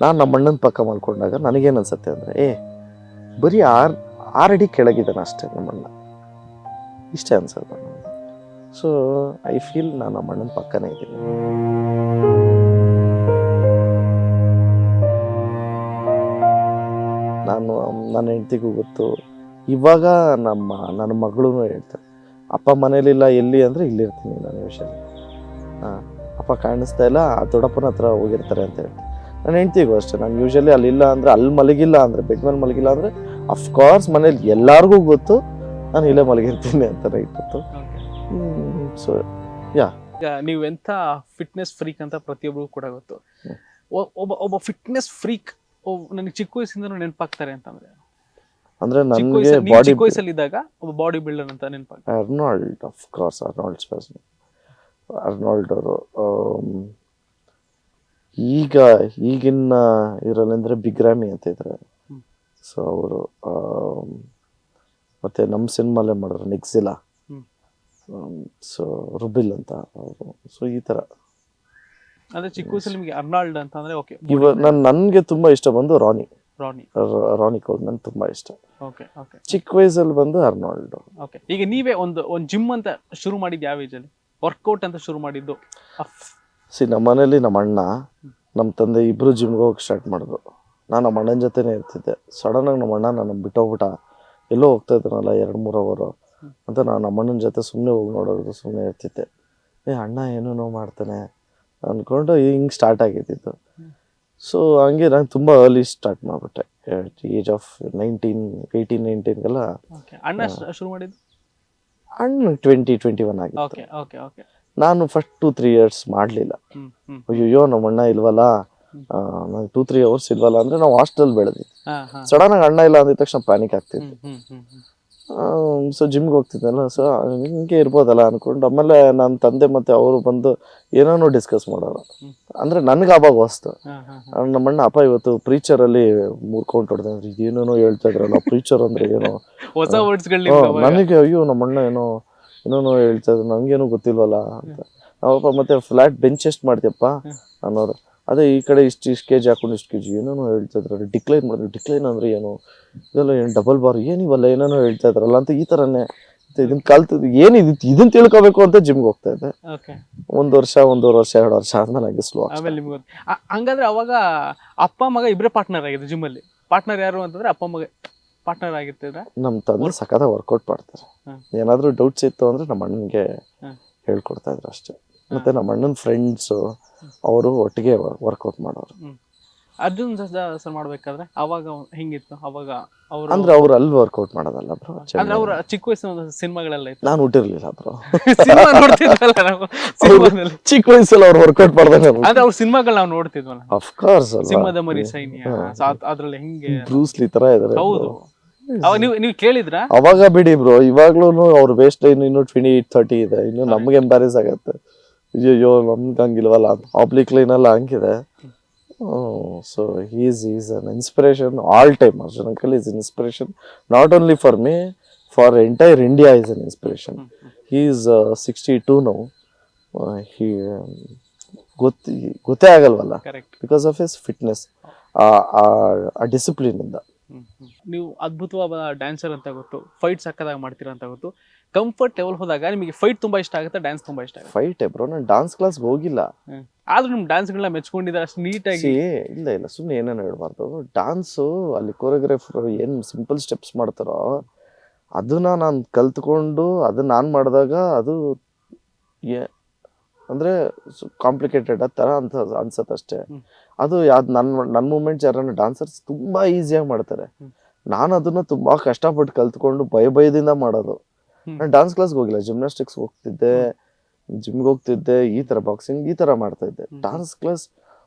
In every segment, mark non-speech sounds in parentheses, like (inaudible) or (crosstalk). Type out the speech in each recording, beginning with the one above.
ನಾನು ನಮ್ಮ ಅಣ್ಣನ ಪಕ್ಕ ಮಾಡ್ಕೊಂಡಾಗ ನನಗೇನು ಅನ್ಸುತ್ತೆ ಅಂದರೆ, ಏ, ಬರೀ ಆರು ಆರು ಅಡಿ ಕೆಳಗಿದ್ದಾನೆ ಅಷ್ಟೇ ನಮ್ಮ ಅಣ್ಣ. ಇಷ್ಟೇ ಅನ್ಸುತ್ತೆ ಸೊ ಐ ಫೀಲ್ ನಾನು ನಮ್ಮ ಅಣ್ಣನ ಪಕ್ಕನೇ ಇದ್ದೀನಿ. ನಾನು, ನನ್ನ ಹೆಂಡತಿಗೂ ಗೊತ್ತು. ಇವಾಗ ನಮ್ಮ, ನನ್ನ ಮಗಳು ಹೇಳ್ತಾರೆ, ಅಪ್ಪ ಮನೇಲಿಲ್ಲ ಎಲ್ಲಿ ಅಂದರೆ ಇಲ್ಲಿರ್ತೀನಿ ನಾನು ವಿಷಯ ಹಾಂ, ಅಪ್ಪ ಕಾಣಿಸ್ತಾ ಇಲ್ಲ, ಆ ದೊಡ್ಡಪ್ಪನ ಹತ್ರ ಹೋಗಿರ್ತಾರೆ ಅಂತ ಹೇಳಿ ನನ್ನ ಹೆಂಡತಿಗೂ ಅಷ್ಟೇ. ನಾನು ಯೂಶಲಿ ಅಲ್ಲಿಲ್ಲ ಅಂದರೆ ಅಲ್ಲಿ ಮಲಗಿಲ್ಲ ಅಂದರೆ ಬೆಡ್ ಮೇಲೆ ಮಲಗಿಲ್ಲ ಅಂದರೆ ಅಫ್ಕೋರ್ಸ್ ಮನೇಲಿ ಎಲ್ಲರಿಗೂ ಗೊತ್ತು ನಾನು ಇಲ್ಲೇ ಮಲಗಿರ್ತೀನಿ ಅಂತ ಗೊತ್ತು. ಸೊ ಯಾ ನೀವು ಎಂಥ ಫಿಟ್ನೆಸ್ ಫ್ರೀಕ್ ಅಂತ ಪ್ರತಿಯೊಬ್ಬರು ಕೂಡ ಗೊತ್ತು. ಒಬ್ಬ ಒಬ್ಬ ಫಿಟ್ನೆಸ್ ಫ್ರೀಕ್ ನನಗೆ ಚಿಕ್ಕ ವಯಸ್ಸಿಂದ ನೆನಪಾಗ್ತಾರೆ ಅಂತಂದ್ರೆ. ಅಂದ್ರೆ ನನಗೆ ಬಾಡಿ ವಯಸ್ಸಲ್ಲಿ ಇದ್ದಾಗ ಒಬ್ಬ ಬಾಡಿ ಬಿಲ್ಡರ್ ಅಂತ ನೆನಪಾಗ್ತಾರೆ ಅರ್ನಾಲ್ಡ್ ಆಫ್ ಕೋರ್ಸ್ ಅರ್ನಾಲ್ಡ್ ಸ್ಪೆಸ್ ಅರ್ನಾಲ್ಡ್ ಅವರು ಈಗ ಈಗಿನ ಇದರಲ್ಲಿ ಅಂದರೆ ಬಿಗ್ರಾಮಿ ಅಂತ ಇದ್ದಾರೆ ಸೊ ಅವರು ಮತ್ತೆ ನಮ್ಮ ಸಿನಿಮಾಲೇ ಮಾಡಿದ್ರು ನೆಕ್ಸಿಲಾ. ಸೊ ರುಬಿಲ್ ಅಂತ ಅವರು. ಸೊ ಈ ಥರ ಅಂದ್ರೆ ಚಿಕ್ಕ ವಯಸ್ಸಲ್ಲಿ ನಿಮಗೆ ಅರ್ನಾಲ್ಡ್ ಅಂತ ಅಂದ್ರೆ ಓಕೆ ಇವ ನಾನು ನನಗೆ ತುಂಬ ಇಷ್ಟ ಬಂದು ರಾನಿ ರಾನಿ ರ- ಕೋಲ್ ಕೋಲ್ಮನ್ ತುಂಬ ಇಷ್ಟ. ಓಕೆ ಓಕೆ ಚಿಕ್ಕ ವಯಸ್ಸಲ್ಲಿ ಬಂದು ಅರ್ನಾಲ್ಡ್. ಓಕೆ ಈಗ ನೀವೇ ಒಂದು ಒಂದು ಜಿಮ್ ಅಂತ ಶುರು ಮಾಡಿದ್ದು ಯಾವ ಏಜಲ್ಲಿ ವರ್ಕೌಟ್ ಅಂತ ಶುರು ಮಾಡಿದ್ದು? ಸಿ ನಮ್ಮ ಮನೇಲಿ ನಮ್ಮ ಅಣ್ಣ ನಮ್ಮ ತಂದೆ ಇಬ್ಬರು ಜಿಮ್ಗೆ ಹೋಗಿ ಸ್ಟಾರ್ಟ್ ಮಾಡಿದ್ರು. ನಾನು ನಮ್ಮ ಅಣ್ಣನ ಜೊತೆನೇ ಇರ್ತಿದ್ದೆ. ಸಡನ್ನಾಗಿ ನಮ್ಮ ಅಣ್ಣ ನಾನು ಬಿಟ್ಟೋಗ್ಬಿಟ್ಟ. ಎಲ್ಲೋ ಹೋಗ್ತಾ ಇದ್ದಾನಲ್ಲ ಎರಡು ಮೂರು ಅವರು ಅಂತ ನಾನು ನಮ್ಮ ಅಣ್ಣನ ಜೊತೆ ಸುಮ್ಮನೆ ಹೋಗಿ ನೋಡೋದು ಸುಮ್ಮನೆ ಇರ್ತಿದ್ದೆ. ಏ ಅಣ್ಣ ಏನೇನೋ ಮಾಡ್ತಾನೆ? ಅಂದ್ಕೊಂಡು ಹಿಂಗೆ ಸ್ಟಾರ್ಟ್ ಆಗಿದ್ದಿತ್ತು ಸೊ ಹಂಗೆ ನಾನು ತುಂಬ ಅರ್ಲಿ ಸ್ಟಾರ್ಟ್ ಮಾಡಿಬಿಟ್ಟೆ. ಏಜ್ ಆಫ್ ನೈನ್ಟೀನ್ ಏಯ್ಟೀನ್ ನೈನ್ಟೀನ್ಗೆಲ್ಲ ಅಣ್ಣ ಶುರು ಮಾಡಿದ್ದು? ಅಣ್ಣ ಟ್ವೆಂಟಿ ಟ್ವೆಂಟಿ ಒನ್ ಆಗಿತ್ತು. ಓಕೆ ಓಕೆ ಓಕೆ ನಾನು ಫಸ್ಟ್ ಟೂ ತ್ರೀ ಇಯರ್ಸ್ ಮಾಡಲಿಲ್ಲ. ಅಯ್ಯೋ ನಮ್ಮ ಅಣ್ಣ ಇಲ್ವಲ್ಲ? ನಂಗೆ ಟೂ ತ್ರೀ ಅವರ್ಸ್ ಇಲ್ವಲ್ಲ ಅಂದ್ರೆ ನಾವು ಹಾಸ್ಟೆಲ್ ಬೆಳೆದ್ವಿ. ಸಡನ್ ಆಗಿ ಅಣ್ಣ ಇಲ್ಲ ಅಂದಿದ ತಕ್ಷಣ ಪ್ಯಾನಿಕ್ ಆಗ್ತಿತ್ತು. ಸೊ ಜಿಮ್ಗೆ ಹೋಗ್ತಿದ್ದಲ್ಲ ಸೊ ಹಿಂಗೆ ಇರ್ಬೋದಲ್ಲ ಅನ್ಕೊಂಡು ಆಮೇಲೆ ನನ್ನ ತಂದೆ ಮತ್ತೆ ಅವರು ಬಂದು ಏನೇನೋ ಡಿಸ್ಕಸ್ ಮಾಡೋರು. ಅಂದ್ರೆ ನನ್ಗೆ ಆವಾಗ ಹೊಸ್ತು. ಹಾ ಹಾ ಹಾ. ಆ, ನಮ್ಮ ಅಣ್ಣ ಅಪ್ಪ ಇವತ್ತು ಪ್ರೀಚರ್ ಅಲ್ಲಿ ಮೂರ್ ಕೌಂಟ್ ಹೊಡೆದ. ಇದೇನೇನೋ ಹೇಳ್ತಾ ಇದ್ರಲ್ಲ ಪ್ರೀಚರ್ ಅಂದ್ರೆ ಏನೋ. ನನಗೆ ಅಯ್ಯೋ ನಮ್ಮ ಅಣ್ಣ ಏನೋ ಏನೇನೋ ಹೇಳ್ತಾ ಇದ್ರು ನಂಗೇನು ಗೊತ್ತಿಲ್ವಲ್ಲ ಅಂತ. ಅವಪ್ಪ ಮತ್ತೆ ಫ್ಲಾಟ್ ಬೆಂಚ್ ಎಷ್ಟು ಮಾಡ್ತೀಯಪ್ಪ ಅನ್ನೋರು. ಅದೇ ಈ ಕಡೆ ಇಷ್ಟು ಇಷ್ಟು ಕೆ ಜಿ ಹಾಕೊಂಡು ಇಷ್ಟು ಕೆ ಜಿ ಏನೇನೋ ಹೇಳ್ತಾ ಇದ್ರು ಡಿಕ್ಲೈನ್ ಮಾಡಿದ್ರು ಡಿಕ್ಲೈನ್ ಅಂದ್ರೆ ಏನು? ಇದೆಲ್ಲ ಏನು ಡಬಲ್ ಬಾರ್ ಏನಿವಲ್ಲ ಏನೇನೋ ಹೇಳ್ತಾ ಇದ್ರಲ್ಲ ಅಂತ ಈ ಥರನೇ ಇದನ್ನ ಕಲ್ತ ಏನಿದು ಇದನ್ನ ತಿಳ್ಕೊಬೇಕು ಅಂತ ಜಿಮ್ಗೆ ಹೋಗ್ತಾ ಇದ್ದೆ. ಒಂದು ವರ್ಷ ಒಂದೂವರೆ ವರ್ಷ ಎರಡು ವರ್ಷ ಆದ್ಮೇಲೆ ಹಂಗೆ ಸ್ಲೋ ಆಮೇಲೆ ನಿಮ್ಗೆ. ಹಂಗಂದ್ರೆ ಅವಾಗ ಅಪ್ಪ ಮಗ ಇಬ್ಬರೇ ಪಾರ್ಟ್ನರ್ ಆಗಿದ್ರು ಜಿಮ್ಮಲ್ಲಿ ಪಾರ್ಟ್ನರ್ ಯಾರು ಅಂತಂದ್ರೆ ಅಪ್ಪ ಮಗ ಪಾರ್ಟ್ನರ್ ಆಗಿರ್ತೀರಾ? ನಮ್ಮ ತಂದೆ ಸಖತ್ತ ವರ್ಕೌಟ್ ಮಾಡ್ತಾರೆ. ಏನಾದರೂ ಡೌಟ್ಸ್ ಇತ್ತು ಅಂದ್ರೆ ನಮ್ಮ ಅಣ್ಣನಿಗೆ. ಹೇಳ್ಕೊಡ್ತಾ ಇದ್ರು ಅಷ್ಟೇ. ಮತ್ತೆ ನಮ್ಮ ಅಣ್ಣನ ಫ್ರೆಂಡ್ಸು ಅವರು ಒಟ್ಟಿಗೆ ವರ್ಕೌಟ್ ಮಾಡೋರು. ಅರ್ಜುನ್ ಸರ್ ಮಾಡ್ಬೇಕಾದ್ರೆ ಅವಾಗ ಹೆಂಗಿತ್ತು? ಅವಾಗ ಅವರು ಅಂದ್ರೆ ಅವ್ರು ಅಲ್ಲಿ ವರ್ಕೌಟ್ ಮಾಡೋದಲ್ಲ ಬ್ರೋ ಅಂದ್ರೆ ಅವ್ರ ಚಿಕ್ಕ ವಯಸ್ಸಿನ ಸಿನಿಮಾಗಳೆಲ್ಲ ಇತ್ತು. ನಾನು ಹುಟ್ಟಿರ್ಲಿಲ್ಲ ಬ್ರೋ ಸಿನಿಮಾ ನೋಡ್ತಿದ್ವಲ್ಲ ನಾವು? ಸಿನಿಮಾದಲ್ಲಿ. ಚಿಕ್ಕ ವಯಸ್ಸಲ್ಲಿ ಅವ್ರು ವರ್ಕೌಟ್ ಮಾಡ್ದಾಗ ಅಂದ್ರೆ ಅವ್ರ ಸಿನಿಮಾಗಳು ನಾವು ನೋಡ್ತಿದ್ವಲ್ಲ. ಅಫ್ಕೋರ್ಸ್ ಸಿಂಹದ ಮರಿ ಸೈನ್ಯ ಅದ್ರಲ್ಲಿ ಹೆಂಗೆ ಬ್ರೂಸ್ಲಿ ತರ ಇದಾರೆ ಹೌದು. ಅವಾಗ ನೀವು ನೀವು ಕೇಳಿದ್ರ? ಅವಾಗ ಬಿಡಿ ಬ್ರೋ ಇವಾಗ್ಲೂ ಅವ್ರ ವೇಸ್ಟ್ ಲೈನ್ ಇನ್ನು ಟ್ವೆಂಟಿ ಏಟ್ ಥರ್ಟಿ ಇದೆ. ಇನ್ನು ನಮ್ಗೆ ಎಂಬಾರಿಸ್ ಆಗತ್ತೆ. ಅಯ್ಯೋ ನಮ್ಗೆ ಹಂಗಿಲ್ವಲ್ಲ? ಆಬ್ಲಿಕ್ ಲೈನ್ ಎಲ್ಲ ಹಂಗಿದೆ. So is is an inspiration all time Arjun uncle is inspiration not only for me for entire India is an inspiration he is sixty two now he ಗೊತ್ತಿ ಗೊತ್ತೇ ಆಗಲ್ವಲ್ಲ? Correct because of his fitness ಆ discipline ಇಂದ. ನೀವು ಅದ್ಭುತವಾದ dancer ಅಂತ ಗೊತ್ತು fight ಸಕ್ಕದಾಗ ಮಾಡ್ತೀರಾ ಅಂತ ಗೊತ್ತು. ಕಂಫರ್ಟ್ ಲೆವೆಲ್ ಹೋದಾಗ ನಿಮಗೆ ಫೈಟ್ ತುಂಬಾ ಇಷ್ಟ ಆಗುತ್ತೆ ಡ್ಯಾನ್ಸ್ ತುಂಬಾ ಇಷ್ಟ ಆಗುತ್ತೆ. ಫೈಟ್ ಬ್ರೋ ನಾನು ಡಾನ್ಸ್ ಕ್ಲಾಸ್ ಹೋಗಿಲ್ಲ. ಆದ್ರೂ ನಿಮ್ ಡ್ಯಾನ್ಸ್ಗಳನ್ನ ಮೆಚ್ಕೊಂಡಿದ್ದಾರೆ ಅಷ್ಟು ನೀಟಾಗಿ ಇಲ್ಲ ಇಲ್ಲ ಸುಮ್ಮನೆ ಏನೇನು ಹೇಳ್ಬಾರ್ದು. ಡಾನ್ಸು ಅಲ್ಲಿ ಕೊರಿಯೋಗ್ರಾಫರ್ ಏನು ಸಿಂಪಲ್ ಸ್ಟೆಪ್ಸ್ ಮಾಡ್ತಾರೋ ಅದನ್ನ ನಾನು ಕಲ್ತ್ಕೊಂಡು ಅದನ್ನ ನಾನು ಮಾಡಿದಾಗ ಅದು ಅಂದರೆ ಕಾಂಪ್ಲಿಕೇಟೆಡ್ ಆ ಥರ ಅಂತ ಅನ್ಸತ್ತೆ ಅಷ್ಟೇ. ಅದು ಯಾವ್ದು ನನ್ನ ನನ್ನ ಮೂಮೆಂಟ್ಸ್ ಯಾರನ್ನ ಡಾನ್ಸರ್ಸ್ ತುಂಬ ಈಸಿಯಾಗಿ ಮಾಡ್ತಾರೆ. ನಾನು ಅದನ್ನ ತುಂಬ ಕಷ್ಟಪಟ್ಟು ಕಲ್ತ್ಕೊಂಡು ಭಯ ಭಯದಿಂದ ಮಾಡೋದು. ನಾನು ಡಾನ್ಸ್ ಕ್ಲಾಸ್ಗೆ ಹೋಗಿಲ್ಲ ಜಿಮ್ನಾಸ್ಟಿಕ್ಸ್ ಹೋಗ್ತಿದ್ದೆ ಜಿಮ್ಗೆ ಹೋಗ್ತಿದ್ದೆ ಈ ಥರ ಬಾಕ್ಸಿಂಗ್ ಈ ಥರ ಮಾಡ್ತಾ ಇದ್ದೆ. ಡಾನ್ಸ್ ಕ್ಲಾಸ್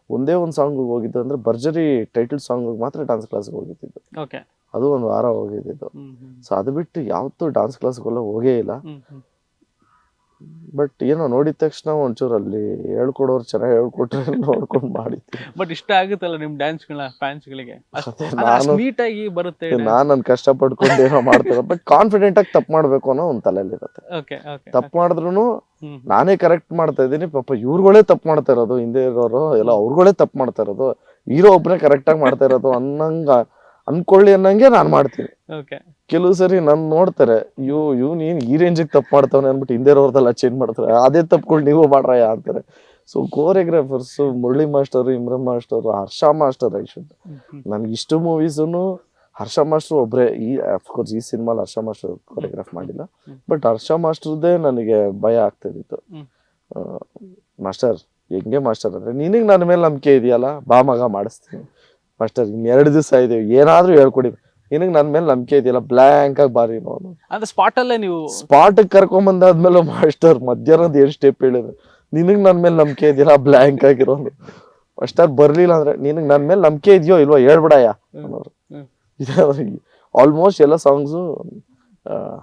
ಒಂದೇ ಒಂದು ಸಾಂಗ್ ಹೋಗಿದ್ದು ಅಂದ್ರೆ ಭರ್ಜರಿ ಟೈಟಲ್ ಸಾಂಗ್ ಮಾತ್ರ ಡಾನ್ಸ್ ಕ್ಲಾಸ್ಗೆ ಹೋಗಿದ್ದು ಅದು ಒಂದು ವಾರ ಹೋಗಿದ್ದು ಸೊ ಅದು ಬಿಟ್ಟು ಯಾವತ್ತೂ ಡಾನ್ಸ್ ಕ್ಲಾಸ್ಗೆಲ್ಲ ಹೋಗೇ ಇಲ್ಲ. ಬಟ್ ಏನೋ ನೋಡಿದ ತಕ್ಷಣ ಒಂಚೂರು ಅಲ್ಲಿ ಹೇಳ್ಕೊಡೋರು ಚೆನ್ನಾಗಿ ಹೇಳ್ಕೊಟ್ರೆ (laughs) ನೋಡ್ಕೊಂಡು ಮಾಡಿ ಬಟ್ ಇಷ್ಟ ಆಗುತ್ತಲ್ಲ ನಿಮ್ ಫ್ಯಾನ್ಸ್ ಗಳಿಗೆ? ನಾನು ಬರುತ್ತೆ ನಾನು ನನ್ನ ಕಷ್ಟಪಡ್ಕೊಂಡು ಏನೋ ಮಾಡ್ತಾರೆ. ಬಟ್ ಕಾನ್ಫಿಡೆಂಟ್ ಆಗಿ ತಪ್ಪು ಮಾಡ್ಬೇಕು ಅನ್ನೋ ಒಂದು ತಲೆಯಲ್ಲಿರುತ್ತೆ ಓಕೆ ಓಕೆ ತಪ್ಪು ಮಾಡಿದ್ರು ನಾನೇ ಕರೆಕ್ಟ್ ಮಾಡ್ತಾ ಇದ್ದೀನಿ. ಪಾಪ ಇವ್ರುಗಳೇ ತಪ್ಪು ಮಾಡ್ತಾ ಇರೋದು ಹಿಂದೆ ಇರೋರು ಎಲ್ಲ ಅವ್ರುಗಳೇ ತಪ್ಪು ಮಾಡ್ತಾ ಇರೋದು. ಹೀರೋ ಒಬ್ಬನೇ ಕರೆಕ್ಟಾಗಿ ಮಾಡ್ತಾ ಇರೋದು ಅನ್ನಂಗ ಅನ್ಕೊಳ್ಳಿ ಅನ್ನಂಗೆ ನಾನು ಮಾಡ್ತೀನಿ. ಕೆಲವು ಸರಿ ನನ್ ನೋಡ್ತಾರೆ ಇವ್ ನೀನ್ ಈ ರೇಂಜಿಗೆ ತಪ್ಪು ಮಾಡ್ತಾವನೆ? ಅನ್ಬಿಟ್ಟು ಹಿಂದೆ ಅವ್ರದೆಲ್ಲ ಚೇಂಜ್ ಮಾಡ್ತಾರೆ. ಅದೇ ತಪ್ಪುಗಳು ನೀವು ಮಾಡ್ರಯ್ಯ ಅಂತಾರೆ. So choreographers Murali master Imran master Harsha master I should. ನನ್ಗೆ ಇಷ್ಟು ಮೂವೀಸನ್ನು ಹರ್ಷ ಮಾಸ್ಟರ್ ಒಬ್ರೆ. ಈ ಅಫ್ಕೋರ್ಸ್ ಈ ಸಿನಿಮಾಲ್ ಹರ್ಷ ಮಾಸ್ಟರ್ ಕೊರಿಯೋಗ್ರಾಫ್ ಮಾಡಿಲ್ಲ. ಬಟ್ ಹರ್ಷ ಮಾಸ್ಟರ್ದೇ ನನಗೆ ಭಯ ಆಗ್ತಿದ್ದಿತ್ತು. ಮಾಸ್ಟರ್ ಹೆಂಗೆ ಮಾಸ್ಟರ್ ಅಂದ್ರೆ ನಿನಗೆ ನನ್ನ ಮೇಲೆ ನಂಬಿಕೆ ಇದೆಯಲ್ಲ? ಬಾ ಮಗ ಮಾಡಿಸ್ತೀನಿ. ಮಾಸ್ಟರ್ ಎರಡು ದಿವಸ ಇದೆ ಏನಾದ್ರೂ ಹೇಳ್ಕೊಡಿ. ನಿನಗೆ ನನ್ನ ಮೇಲೆ ನಂಬಿಕೆ ಇದೆಯಲ್ಲ ಬ್ಲ್ಯಾಂಕ್ ಆಗಿ ಬಾರಿ ನೋಡು ಅಂದ್ರೆ ಸ್ಪಾಟ್ ಅಲ್ಲೇ ನೀವು ಸ್ಪಾಟ್ ಕರ್ಕೊಂಡ್ ಬಂದಾದ್ಮೇಲೆ ಮಾಸ್ಟರ್ ಮಧ್ಯಾಹ್ನದ ಏನ್ ಸ್ಟೆಪ್ ಹೇಳಿದ್ರು. ನಿನಗ್ ನನ್ನ ಮೇಲೆ ನಂಬಿಕೆ ಇದೆಯಲ್ಲ ಬ್ಲ್ಯಾಂಕ್ ಆಗಿರೋನು. ಮಾಸ್ಟರ್ ಬರ್ಲಿಲ್ಲ ಅಂದ್ರೆ ನಿನಗ್ ನನ್ನ ಮೇಲೆ ನಂಬಿಕೆ ಇದೆಯೋ ಇಲ್ವೋ ಹೇಳ್ಬಿಡಯ್ಯ ಅನ್ನೋರು. ಆಲ್ಮೋಸ್ಟ್ (laughs) ಎಲ್ಲ ಸಾಂಗ್ಸು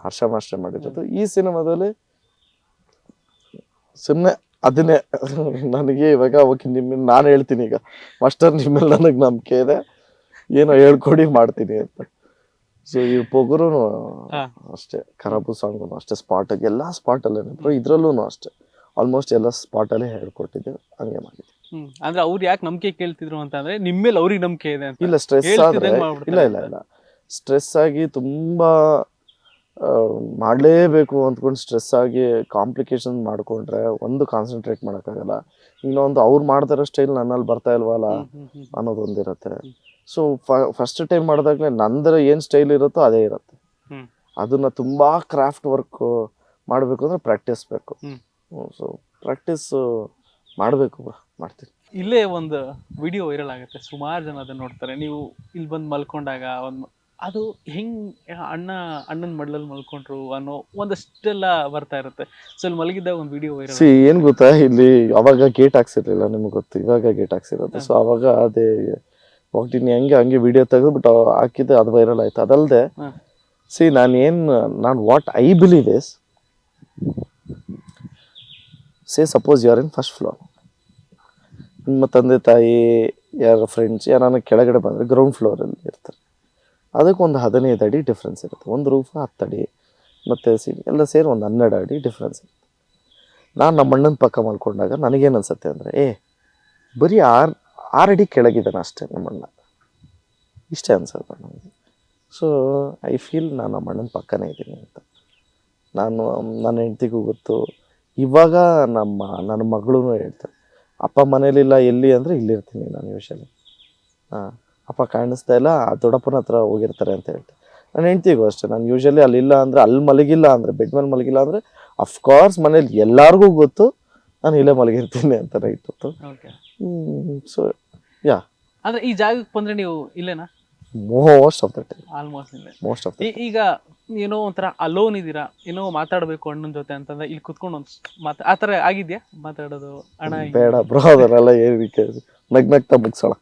ಹರ್ಷ ಮಾಸ್ಟರ್ ಮಾಡಿರೋದು ಈ ಸಿನಿಮಾದಲ್ಲಿ ಸುಮ್ಮನೆ ಅದನ್ನೇ ನನಗೆ ಇವಾಗ ಓಕೆ ನಿಮ್ಮ ನಾನು ಹೇಳ್ತೀನಿ ಈಗ. ಮಾಸ್ಟರ್ ನಿಮ್ಮೆಲ್ಲ ನನಗೆ ನಂಬಿಕೆ ಇದೆ. ಏನೋ ಹೇಳ್ಕೊಡಿ ಮಾಡ್ತೀನಿ ಅಂತ. ಸೊ ಈ ಪೊಗರು ಅಷ್ಟೇ ಖರಾಬು ಸಾಂಗು ಅಷ್ಟೇ ಸ್ಪಾಟ್ ಎಲ್ಲ ಸ್ಪಾಟ್ ಅಲ್ಲೇ ಇದ್ರಲ್ಲೂ ಅಷ್ಟೇ. ಆಲ್ಮೋಸ್ಟ್ ಎಲ್ಲ ಸ್ಪಾಟ್ ಅಲ್ಲೇ ಹೇಳ್ಕೊಟ್ಟಿದ್ದೆ ಹಂಗೆ ಮಾಡಿದ್ದೆ. ಅಂದ್ರೆ ಅವ್ರು ಯಾಕೆ ನಂಬಿಕೆ ಕೇಳ್ತಿದ್ರು ಅಂತ ಅಂದ್ರೆ ನಿಮ್ಮೇಲೆ ಅವ್ರಿಗೆ ನಂಬಿಕೆ ಇದೆ ಅಂತ. ಇಲ್ಲ ಸ್ಟ್ರೆಸ್ ಆದ್ರೆ ಇಲ್ಲ ಇಲ್ಲ ಇಲ್ಲ. ಸ್ಟ್ರೆಸ್ ಆಗಿ ತುಂಬಾ ಮಾಡ್ಲೇಬೇಕು ಅಂದ್ಕೊಂಡು ಸ್ಟ್ರೆಸ್ ಆಗಿ ಕಾಂಪ್ಲಿಕೇಶನ್ ಮಾಡ್ಕೊಂಡ್ರೆ ಒಂದು ಕಾನ್ಸಂಟ್ರೇಟ್ ಮಾಡೋಕ್ಕಾಗಲ್ಲ. ಇನ್ನೊಂದು ಅವ್ರು ಮಾಡ್ತಾರೋ ಸ್ಟೈಲ್ ನನ್ನಲ್ಲಿ ಬರ್ತಾ ಇಲ್ವಲ್ಲ. ಅನ್ನೋದೊಂದಿರುತ್ತೆ ಸೊ ಫಸ್ಟ್ ಟೈಮ್ ಮಾಡಿದಾಗಲೇ ನಂದರ ಏನು ಸ್ಟೈಲ್ ಇರುತ್ತೋ ಅದೇ ಇರುತ್ತೆ. ಅದನ್ನ ತುಂಬಾ ಕ್ರಾಫ್ಟ್ ವರ್ಕ್ ಮಾಡಬೇಕು ಅಂದ್ರೆ ಪ್ರಾಕ್ಟೀಸ್ ಬೇಕು. ಸೊ ಪ್ರಾಕ್ಟೀಸ್ ಮಾಡಬೇಕು ಮಾಡ್ತೀನಿ. ಇಲ್ಲೇ ಒಂದು ವಿಡಿಯೋ ವೈರಲ್ ಆಗುತ್ತೆ. ಸುಮಾರು ಜನ ಅದನ್ನ ನೋಡ್ತಾರೆ. ನೀವು ಇಲ್ಲಿ ಬಂದು ಮಲ್ಕೊಂಡಾಗ ಒಂದು ಅದು ಹೆಂಗ್ ಅಣ್ಣ ಅಣ್ಣನ ಮಡ್ಲಲ್ಲಿ ಮಲ್ಕೊಂಡ್ರು ಅನ್ನೋ ಒಂದಷ್ಟೆಲ್ಲ ಬರ್ತಾ ಇರುತ್ತೆ. ಸೊ ಇಲ್ಲಿ ಮಲಗಿದ್ದಾಗ ಒಂದು ವಿಡಿಯೋ ವೈರಲ್ ಸಿ ಏನ್ ಗೊತ್ತಾ? ಇಲ್ಲಿ ಅವಾಗ ಗೇಟ್ ಹಾಕ್ಸಿರ್ಲಿಲ್ಲ ನಿಮ್ಗೆ ಗೊತ್ತು. ಇವಾಗ ಗೇಟ್ ಹಾಕ್ಸಿರೋದು. ಸೊ ಅವಾಗ ಅದೇ ಹೋಗ್ತೀನಿ ಹಂಗೆ ಹಂಗೆ ವಿಡಿಯೋ ತೆಗೆದು ಬಟ್ ಹಾಕಿದ್ದೆ ಅದು ವೈರಲ್ ಆಯ್ತು. ಅದಲ್ಲದೆ ಹ್ಮ್. ಸಿ ನಾನು ಏನು ನಾನು what I believe is say suppose you are in first floor ನಿಮ್ಮ ತಂದೆ ತಾಯಿ ಯಾರ ಫ್ರೆಂಡ್ಸ್ ಯಾರು ಕೆಳಗಡೆ ಬಂದರೆ ಗ್ರೌಂಡ್ ಫ್ಲೋರಲ್ಲಿ ಇರ್ತಾರೆ. ಅದಕ್ಕೆ ಒಂದು ಹದಿನೈದು ಅಡಿ ಡಿಫ್ರೆನ್ಸ್ ಇರುತ್ತೆ. ಒಂದು ರೂಫ್ ಹತ್ತು ಅಡಿ, ಮತ್ತು ಸಿ, ಎಲ್ಲ ಸೇರಿ ಒಂದು ಹನ್ನೆರಡು ಅಡಿ ಡಿಫ್ರೆನ್ಸ್ ಇರುತ್ತೆ. ನಾನು ನಮ್ಮ ಅಣ್ಣನ ಪಕ್ಕ ಮಾಡ್ಕೊಂಡಾಗ ನನಗೇನು ಅನ್ಸುತ್ತೆ ಅಂದರೆ, ಏ, ಬರೀ ಆರು ಆರು ಅಡಿ ಕೆಳಗಿದ್ದಾನೆ ಅಷ್ಟೇ ನಮ್ಮ ಅಣ್ಣ. ಇಷ್ಟೇ ಅನ್ಸುತ್ತೆ ನನಗೆ. ಸೊ ಐ ಫೀಲ್ ನಾನು ನಮ್ಮ ಅಣ್ಣನ ಪಕ್ಕನೇ ಇದ್ದೀನಿ ಅಂತ. ನಾನು, ನನ್ನ ಹೆಂಡ್ತಿಗೂ ಗೊತ್ತು. ಇವಾಗ ನಮ್ಮ, ನನ್ನ ಮಗಳೂ ಹೇಳ್ತಾರೆ, ಅಪ್ಪ ಮನೇಲಿಲ್ಲ ಎಲ್ಲಿ? ಅಂದರೆ, ಇಲ್ಲಿರ್ತೀನಿ ನಾನು ಯೂಶಲಿ ಹಾಂ. ಅಪ್ಪ ಕಾಣಿಸ್ತಾ ಇಲ್ಲ ಆ ದೊಡ್ಡಪ್ಪನ ಹತ್ರ ಹೋಗಿರ್ತಾರೆ ಅಂತ ಹೇಳ್ತಾರೆ. ನಾನು ಹೆಂಡ್ತಿಗೂ ಅಷ್ಟೇ ನಾನು ಯೂಶಲಿ ಅಲ್ಲಿಲ್ಲ ಅಂದರೆ ಅಲ್ಲಿ ಮಲಗಿಲ್ಲ ಅಂದರೆ ಬೆಡ್ ಮೇಲೆ ಮಲಗಿಲ್ಲ ಅಂದರೆ ಅಫ್ಕೋರ್ಸ್ ಮನೇಲಿ ಎಲ್ಲರಿಗೂ ಗೊತ್ತು ನಾನು ಇಲ್ಲೇ ಮಲಗಿರ್ತೀನಿ ಅಂತ ಇತ್ತು ಓಕೆ ಯಾ ಅಂದ್ರೆ ಈ ಜಾಗಕ್ಕೆ ಬಂದ್ರೆ ನೀವು ಇಲ್ಲೇನಾ? Most of the time almost ಇಲ್ಲೇ. ಮೋಸ್ಟ್ ಆಫ್ ಈಗ ಏನೋ ಒಂಥರ ಅಲೋನ್ ಇದ್ದೀರಾ? ಏನೋ ಮಾತಾಡಬೇಕು ಅಣ್ಣನ ಜೊತೆ ಅಂತಂದ್ರೆ ಇಲ್ಲಿ ಕುತ್ಕೊಂಡು ಒಂದು ಮಾತಾ ಆ ಥರ ಆಗಿದ್ಯಾ ಮಾತಾಡೋದು? ಅಣ್ಣ ಬೇಡ ಬ್ರೋ ಅದನ್ನೆಲ್ಲ ಏನಕ್ಕೆ ನಗ್ ನಗ್ತಾ ಮುಗ್ಸೋಣ.